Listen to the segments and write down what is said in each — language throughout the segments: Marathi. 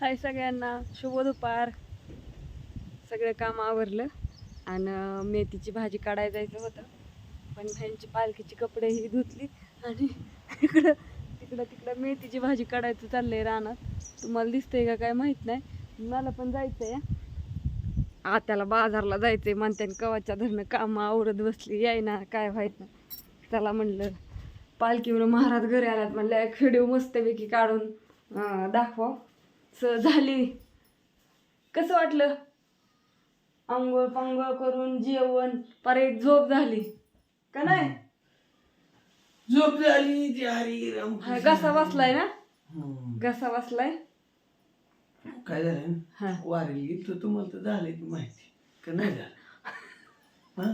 हाय सगळ्यांना शुभ दुपार. सगळं काम आवरलं आणि मेथीची भाजी काढायला जायचं होतं. पण ह्यांची पालखीची कपडे ही धुतली आणि इकडं तिकडं तिकडं मेथीची भाजी काढायचं चाललंय रानात. तुम्हाला दिसतंय का काय माहीत नाही. मला पण जायचं आहे आत्याला बाजारला जायचंय म्हणते कवाच्या धरणं काम आवरत बसली यायना काय व्हायचं ना त्याला म्हणलं पालखीवर महाराज घरी आल्यात म्हणलं एक व्हिडिओ मस्तपैकी काढून दाखवा. स झाली. कसं वाटलं? आंघोळ पांघोळ करून जेवण परत झोप झाली. का नाही? झोप झाली ती हरी राम हा, घसा बसलाय ना? हम्म. घसा बसलाय? काय झालं? हा. वारेल तुम्हाला तर झालंय की माहिती. का नाही झालं? हा?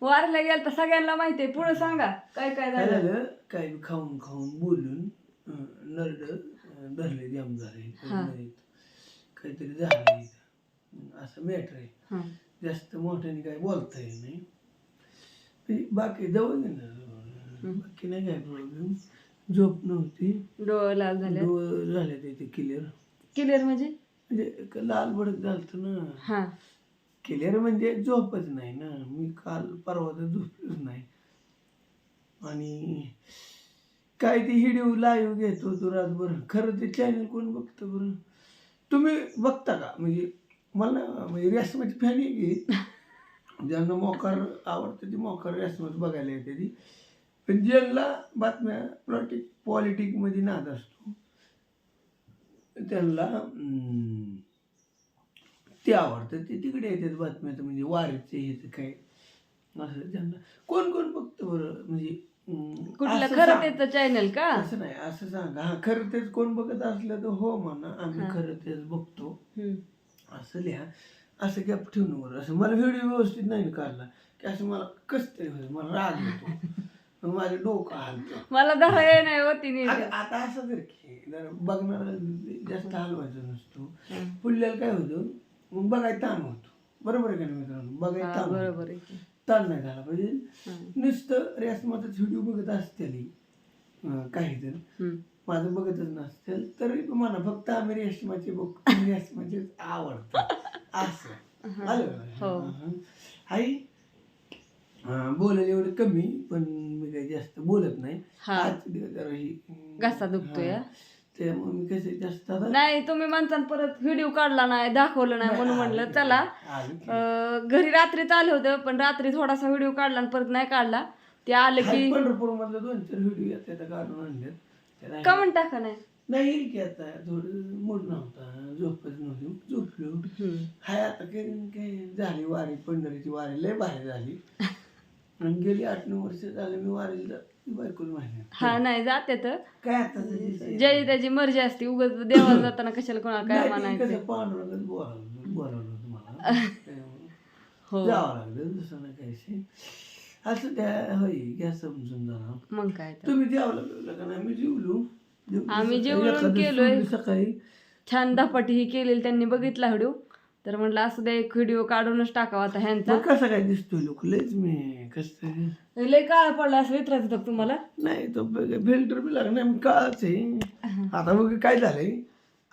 वारला गेल तर सगळ्यांना माहिती आहे. पुढे सांगा काय काय काय झालं? झालं? काय बी खाऊन खाऊन बोलून नरड धरले जाम झाले हा. काहीतरी झालंय असं मॅटर आहे. हा. जास्त मोठ्याने काय बोलता येत नाही. ते बाकी जवळ. बाकी नाही काय प्रॉब्लेम झोप नव्हती. डोळे लाल झाले डोळं झाले ते क्लिअर क्लिअर म्हणजे? म्हणजे लाल भडक झालतं ना. हा. क्लिअर म्हणजे झोपच नाही ना. मी काल परवा तर झोपलोच नाही. आणि काय ते हिडिओ लाईव्ह घेतो तो रातभर. खरं ते चॅनल कोण बघतं बरं? तुम्ही बघता का? म्हणजे मला म्हणजे रेसमाची फॅन आहे की ज्यांना मोकार आवडतं ती मोकार रेसमच बघायला येते ती. पण ज्यांना बातम्या पॉलिटिक पॉलिटिकमध्ये नाद असतो त्यांना ते आवडतं. ते तिकडे येतात बातम्याचं म्हणजे वारीचे हे काय? असं त्यांना. कोण कोण बघतं बरं? म्हणजे कुठलं असं खरं सांग. त्याचं चॅनल का असं नाही असं सांगा हा खरं तेच कोण बघत असलं तर हो म्हणा आम्ही हा. खरं तेच बघतो हम्म. असं लिहा असं गॅप ठेवून बरं असं मला व्हिडिओ व्यवस्थित नाही ना काढला की असं मला कस तरी होतं मला राग येतो मग माझं डोकं हलतं मला धरा ये नाही होती नीट आता असं जर की जर बघणारा जास्त हलवायचं नसतो. पुढल्याला काय होतं मग बघायला ताण होतो बरोबर आहे का नाही मित्रांनो बघायला ताण होतो. बरोबर आहे की. ताण नाही झाला पाहिजे. नुसतं रेसमाचाच व्हिडिओ बघत असतील. काही जण. माझं बघतच नसतील तरी म्हणा फक्त आम्ही रेशमाचे बघतो रेशमाचे आवडतं. असं. आलं? हो. आई बोलायला एवढं कमी पण मी काही जास्त बोलत नाही. दिवस जरा ही घसा दुखतोय, हा? त्यामुळे मी कसं जास्त आता नाही तुम्ही म्हणता परत व्हिडिओ काढला नाही दाखवलं नाही म्हणून म्हणलं चला. आलं. अं, घरी रात्री चालू होतं पण रात्री थोडासा व्हिडिओ काढला आणि परत नाही काढला. ते आलं की पंढरपूर मधलं दोन चार व्हिडिओ येतात काढून आणलेत. त्याला का म्हणता का नाही. नाही येईल की आता. थोडं मूड नव्हता झोपच नव्हती. झोपलो. हाय आता काही झाली वारी पंढरीची वारी लय भारी झाली. आणि गेली आठ नऊ वर्ष झाले मी वारीला जाते हा नाही जाते तर. काय आता ज्याची त्याची मर्जी असते उगाच देवाला जाताना कशाला कोणाला काय म्हणायचं? पांडुरंगच बोलावलं बोलावलं हो. जावं लागलं दुसरं नाही काही असं त्या होई घ्या समजून जरा. मग काय तुम्ही का नाही? मी जेवलो. आम्ही सकाळी, जेवण केलोय. सकाळी छान धपाटी ही केलेली त्यांनी बघितला व्हिडिओ. तर म्हटलं असं द्या एक व्हिडिओ काढूनच टाकावा आता ह्यांचा. मग कसं काय दिसतोय लोक लयच मी कस तरी लय काळ पडला असं विचारायचं होतं तुम्हाला? नाही तो फिल्टर बी लागणार मी काळच आहे. आता बघ काय झालंय?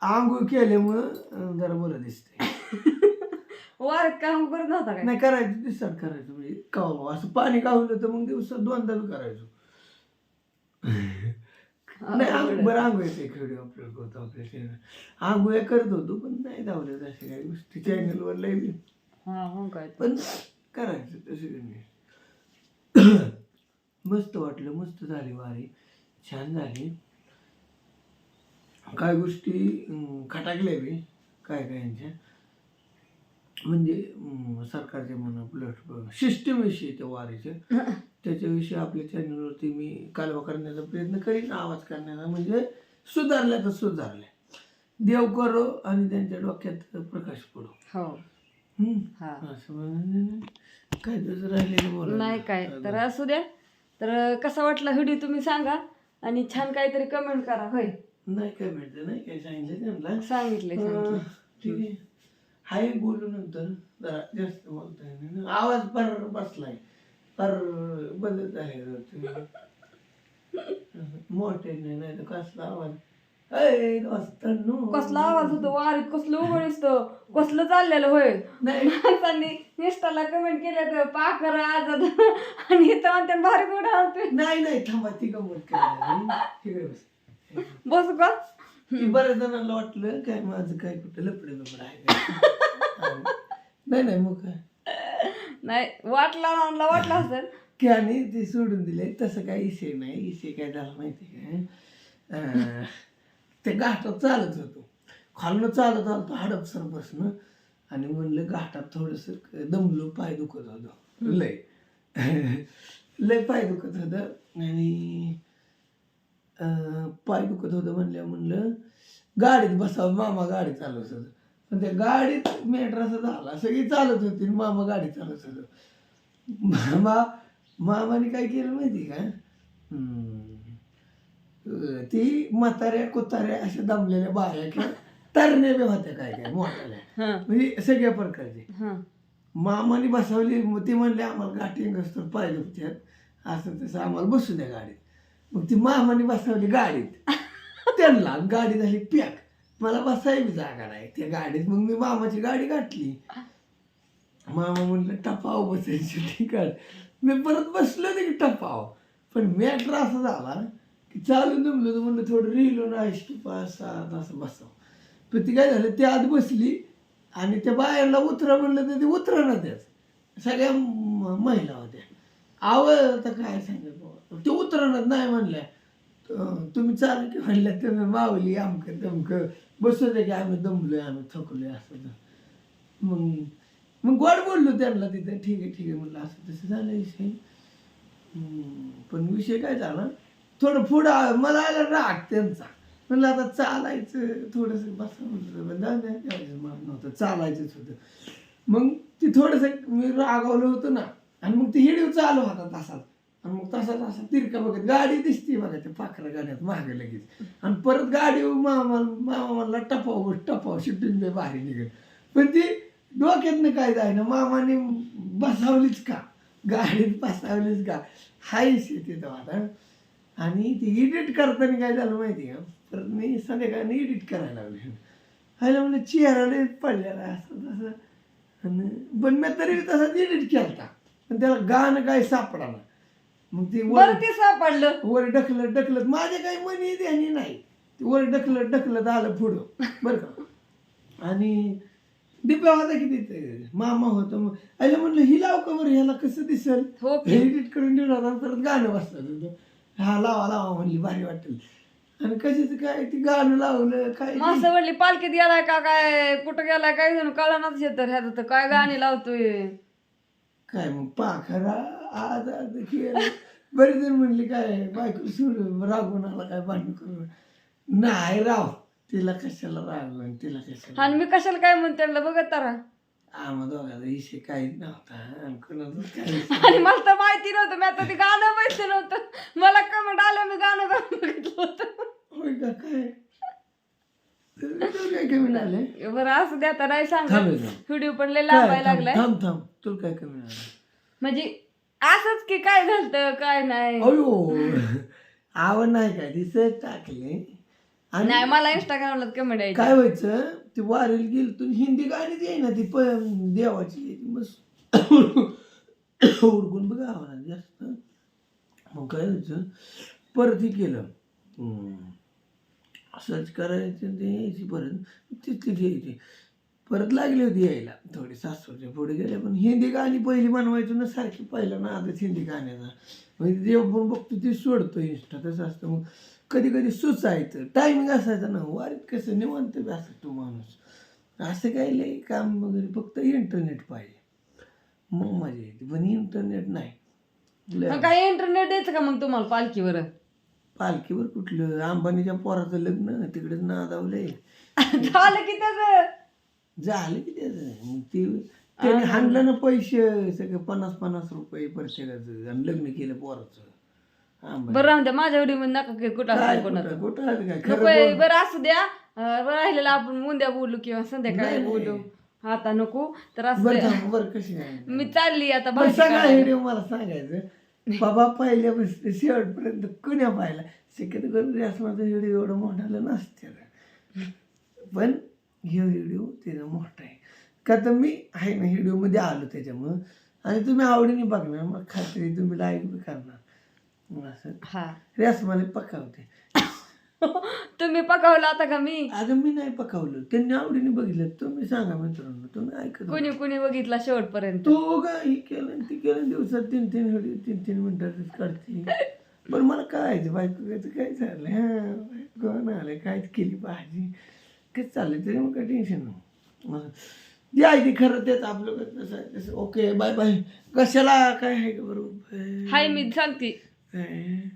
आंघोळ केल्यामुळं जरा बरं दिसतंय. वारत काम करत नव्हता काय? नाही करायचं दिसतात करायचं म्हणजे काव असं पाणी कावलं तर मग दिवसात दोनदा बी करायचो. नाही आंघोळ बरं आंघोळ एक व्हिडिओ अपलोड करतो आपल्या चॅनल आंघोळ करत होतो पण नाही धावल्या अशा काही गोष्टी. चॅनलवर लय बी हा काय. पण करायचं तसं नाही. मस्त वाटलं मस्त झाली वारी. छान झाली. काय गोष्टी खटाकल्या बी काय काय यांच्या. म्हणजे अं, सरकारचे म्हणा प्लट सिस्टमविषयी त्या वारीच्या त्याच्याविषयी आपल्या चॅनलवरती मी कालवा करण्याचा प्रयत्न करीन आवाज करण्याचा. म्हणजे सुधारल्या तर सुधारल्या. देव करो आणि त्यांच्या डोक्यात प्रकाश पडो. हो. हा. असं म्हणून काय राहिलेलं. नाही काय. तर असू द्या. तर कसा वाटला व्हिडिओ तुम्ही सांगा आणि छान काहीतरी कमेंट करा. होय. नाही काय भेटतं नाही काय सांगितलं त्यांना. सांगितले अं, ठीक आहे. हाय बोलू नंतर. जरा जास्त बोलता येईल ना. आवाज फार बसलाय. फार बदलत आहे मोठे नाही नाही तर कसला आवाज? अय दोस्तांनो कसला आवाज होतो? वारीत कसलं उघड असतं कसलं चाललेलं होय? नाही. माणसांनी निष्ठाला कमेंट केले तर पाखर आजाद. आणि इथं म्हणते भारी उडा नाही नाही थांबा ती गंमत बस. का? बऱ्याच जणांना वाटलं काय माझं काय कुठं लपडे लपड आहे. नाही नाही मग काय? नाही वाटला आणला वाटला असेल. की आणि ते सोडून दिले. तसं काय इशे नाही. इशे काय झालं माहिती काय अं, ते घाटात चालत होतो. खालनं चालत आलतो हडपसर बसणं आणि म्हणलं घाटात थोडस दमलो पाय दुखत होतो. लय. लय पाय दुखत होतं. आणि पाय दुखत होतं म्हणल्या म्हणलं गाडीत बसावं मामा गाडी चालवत होतं. पण त्या गाडीत मेट्रा असं झाला. सगळी चालत होती मामा गाडी चालवत होतं. मामा मामाने काय केलं माहिती का? ती म्हाताऱ्या कुताऱ्या अशा दमलेल्या बाया किंवा तरण्या बी होत्या काय काय मोठ्याल्या. हा. म्हणजे सगळ्या प्रकारचे. हा. मामाने बसवली मग ते म्हणले आम्हाला गाठी तर पाय दुखत्यात असं तसं आम्हाला बसू द्या गाडीत. मग ती मामाने बसवली गाडीत. त्यांना गाडी झाली पॅक मला बसायला जागा नाही. त्या गाडीत मग मी मामाची गाडी गाठली मामा म्हणलं टपाव बसायची ठिकाण मी परत बसलो नाही की टपाव. पण मॅटर असा झाला की चालू जमलो तर म्हणलं थोडं रिलो नाही पाच सात असं बसावं. पण ती काय झालं ती आत बसली आणि त्या बाहेरला उतरा म्हणलं तर ते उतरा ना त्याच सगळ्या महिला होत्या. आवळ आता काय सांगत ते उतरणार नाही म्हणल्या. तुम्ही चाल की म्हणल्या तुम्ही मावली आमकं तमकं बसू दे की आम्ही दमलोय आम्ही थकलोय असं तर. मग मग गोड बोललो त्यांना तिथं ठीक आहे ठीक आहे म्हणलं असं तसं झालं विषय. पण विषय काय झाला? थोडं पुढं मला आला राग त्यांचा. म्हणलं आता चालायचं थोडंसं बसा म्हटलं पण नव्हतं चालायचंच होतं. मग ती थोडंसं मी रागावलं होतं ना आणि मग ती हिडीव चालू होता तसाच. आणि मग तसा तसा तिरका बघत गाडी दिसते बघा त्या पाखरा गाड्यात मागे लगेच. आणि परत गाडी मामा मामा म्हणला टपाव टपाव शिटून बे भारी निघेल पण ती डोक्यातनं काय जायना मामाने बसावलीच का? गाडीत बसावलीच का? हायच येते तो आता. आणि ती एडिट करताना काय झालं माहिती का? परत मी संध्याकाळी एडिट करायला लागले. हायला म्हणजे चेहरा पडलेला आहे असं तसं. आणि पण मी तरी तसाच एडिट केलता. पण त्याला गाणं काय सापडाना. मग ते वर बरं ते सापडलं. वर ढकलत ढकलत माझ्या काही मनी ध्यानी नाही. ते वर ढकलत ढकलत आलं पुढं. बरं का? आणि दिप्या होता की तिथे? मामा होता. मग आईला म्हणलं ही लाव का बरं? ह्याला कसं दिसेल? हो की. एडिट करून आणि परत गाणं वाजतात होतं. हा लावा लावा म्हणली भारी वाटेल. आणि कशाचं काय? ते गाणं लावलं काय ते- माणसं म्हणली पालखीत गेलाय का? काय? कुठं गेलाय? काय? जण कळणार तर ह्याचं तर काय गाणी लावतोय? काय मग पाखरा? आज आज केलं बरेच जण म्हणले काय बायको सोडून रागून आला काय भांडण करून? नाही राव तिला कशाला रागवून तिला कशाला आणि मी कशाला काय म्हणते त्यांना बघत तारा आम्हा दोघांचा विषय काहीच नव्हता. आणि कोणाचाच काही आणि मला तर माहिती नव्हतं मी आता ते गाणं बघितलं नव्हतं. मला कमेंट आलं मी गाणं गाणं बघितलं होतं होय का काय तुला काय कमी आले बरं असं द्या आता नाही सांग थांब. व्हिडिओ पण लय लावायला लागलाय. थांब थांब. तुला काय कमी आलं म्हणजे असंच की काय झालं काय नाही. अयो. आवड नाही काय दिसत टाकले. आणि नाही मला इंस्टाग्रामला कमेंट यायची. काय व्हायचं ते वारेल गेल तू हिंदी गाणीच येई ना ती प देवाची बस. उडकून बघा आव्हानात जास्त. मग काय व्हायचं? परत हे केलं. सर्च करायचं ते यायची परत तिथली यायची. परत लागली होती यायला थोडी सासूच्या पुढे गेले पण हिंदी गाणी पहिली बनवायचो ना सारखी पहिला ना आधीच हिंदी गाण्याचा. म्हणजे जे आपण बघतो ते सोडतो इंस्टा तसं असतं. मग कधी कधी सुचायचं टायमिंग असायचं ना वारीत कसं निवांत बी असतो माणूस. असं काही लई काम वगैरे फक्त इंटरनेट पाहिजे. मग मजा येते पण इंटरनेट नाही. काय इंटरनेट द्यायचं का मग तुम्हाला पालखीवर? पालखीवर कुठलं? अंबानीच्या पोराचं लग्न तिकडेच नादावलंय. झालं की त्याच? झालं की त्याचं. ते त्याने हाणलं ना पैसे सगळे पन्नास पन्नास रुपये प्रत्येकाचं. आणि लग्न केलं पोराचं. अंबानी. बरं राहून द्या माझ्या व्हिडिओमध्ये नका की कुठं काय असं कोणाचं? कुठं? कुठं आहे काय? खरं नको बोल. बरं असू द्या. अं, बरं राहिलेलं आपण उद्या बोलू किंवा संध्याकाळी नाही, नाही. बोलू आता नको तर असं बरं द्या. थांब, बरं कशी आहे मी चालली आता बरं भाजी सगळा काढायला. व्हिडिओ मला सांगायचं. बाबा पहिल्यापासून शेवटपर्यंत कुण्या पाहिला शक्यतो करून रेसमाचा व्हिडिओ एवढं मोठाला नसते. पण हे व्हिडिओ त्याचा मोठा आहे. का तर मी आहे ना व्हिडिओमध्ये आलो त्याच्यामुळं. आणि तुम्ही आवडीने बघणार मग खात्री तुम्ही लाईक बी करणार. असं. हा. रेसमाला पकावते तुम्ही पकावला आता का मी? अगं मी नाही पकावलं. त्यांनी आवडीने बघितलं. तुम्ही सांगा मित्रांनो तुम्ही ऐकत कुणी कुणी बघितला शेवटपर्यंत? तो का हे केलं आणि ते केलं दिवसात तीन तीन व्हिडिओ तीन तीन मिनिटातच काढते. पण मला कळायचं बायकोचं काय झालं हा कोण आलं काय केली भाजी? काय चाललंय? तरी मग काय टेन्शन नाही. जे आहे ते खरं तेच आपलं कसं आहे तसं ओके बाय बाय. कशाला? काय आहे का बरोबर हाय मी सांगते. काय?